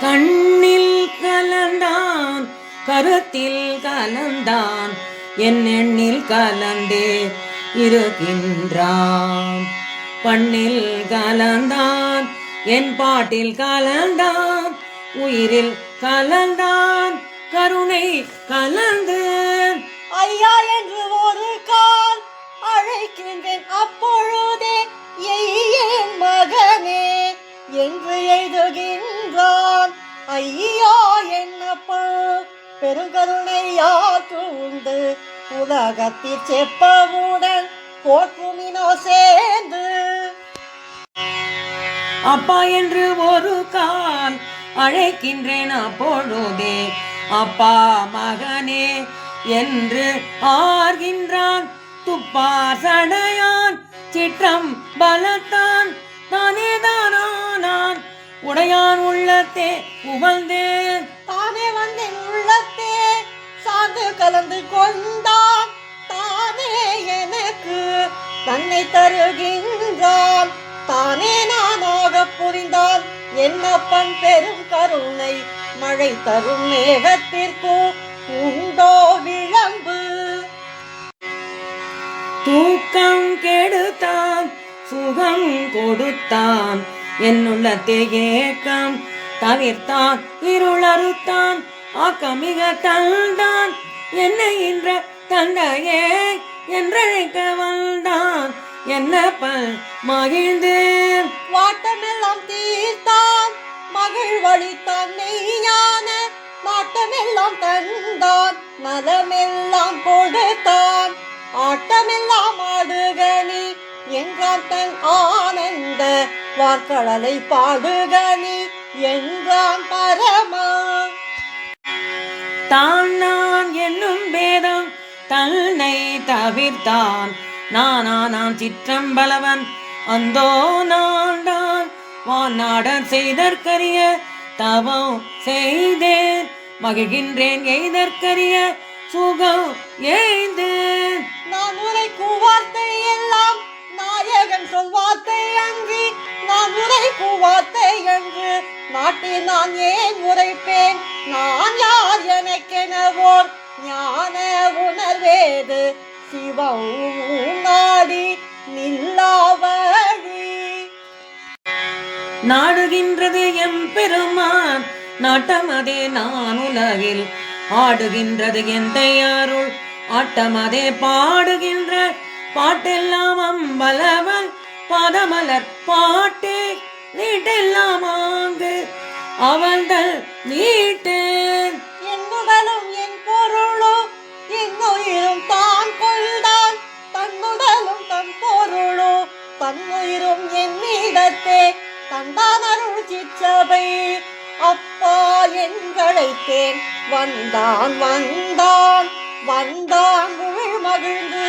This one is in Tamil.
கண்ணில் கலந்தான் கருத்தில் கலந்தான் என் எண்ணில் கலந்தே இருக்கின்றான். பண்ணில் கலந்தான் என் பாட்டில் கலந்தான் உயிரில் கலந்தான் கருணை கலந்து ஐயா என்று ஒரு கால் அழைக்கின்றேன். அப்பொழுதே ஐயா என்னப்பா? பெருங்கருணையாற்று உண்டு உலகத்தில் செப்பவுடன் போற்றுமினோ சேர்ந்து. அப்பா என்று ஒரு கால் அழைக்கின்றேன் அப்பொழுதே அப்பா மகனே என்று ஆர்கின்றான். துப்பா சடையான் சிற்றம் பலத்தான் தானேதான் உடையான் உள்ளத்தே உவழ்ந்தேன் தானே வந்தேன் உள்ளத்தே சார்ந்து கலந்து கொண்டான். தானே எனக்கு தன்னை தருகின்றான். தானே நானாக புரிந்தான். என்னப்பன் பெரும் கருணை மழை தரும் மேகத்திற்கு உண்டோ விளம்பு. தூக்கம் கெடுத்தான் சுகம் கொடுத்தான். என்னுள்ளத்தே ஏக்கம் தவிர்த்தான் இருளறுத்தான் ஆக்கமிக தந்தான் என்ன என்ற தந்தையே என்றழைக்க வந்தான். என்ன பல் மகிழ்ந்தேன். வாட்டமெல்லாம் தீர்த்தான். மகள் வழித்தான் மெய்ஞான நாட்டமெல்லாம் தந்தான். மதமெல்லாம் கொடுத்தான். ஆட்ட என்றான் தன் ஆனந்த வார்க்கடலை பாடுகனி என்றான் பரமா? தான் நான் என்னும் பேதம் தன்னை தவிர்த்தான். நானா நான் சிற்றம்பலவன் அந்தோ நான் நான் வாநாடன் செய்தற்கரிய தவம் செய்தேன். மகிழ்கின்றேன் எய்தற்கரிய சுகம் எய்து வார்த்தை என்று நாட்டில் நான் ஏன் உரைப்பேன்? நான் யார் எனக்கெனவோர்? ஞான உணர்வேது சிவம் நாடி நில்லாவழி நாடுகின்றது எம் பெருமான் நாட்டமதே நான் உலகில். ஆடுகின்றது எந்த யாருள் ஆட்டமதே பாடுகின்ற. பாட்டெல்லாம் அம்பலவன் பாதமலர் பாட்டே. நீட்டெல்லாம் ஆங்கு அவள்கள் நீட்டேன் என்னுடலும் என் பொருளும் என்னுயிரும் தான் கொள்தான். தன்னுடலும் தன் பொருளும் தன்னுயிரும் என்னிடத்தே தந்தான் அருள் சிச்சபை அப்பா என்களைத்தேன் வந்தான் வந்தான் வந்தான் உள் மகிழ்ந்து.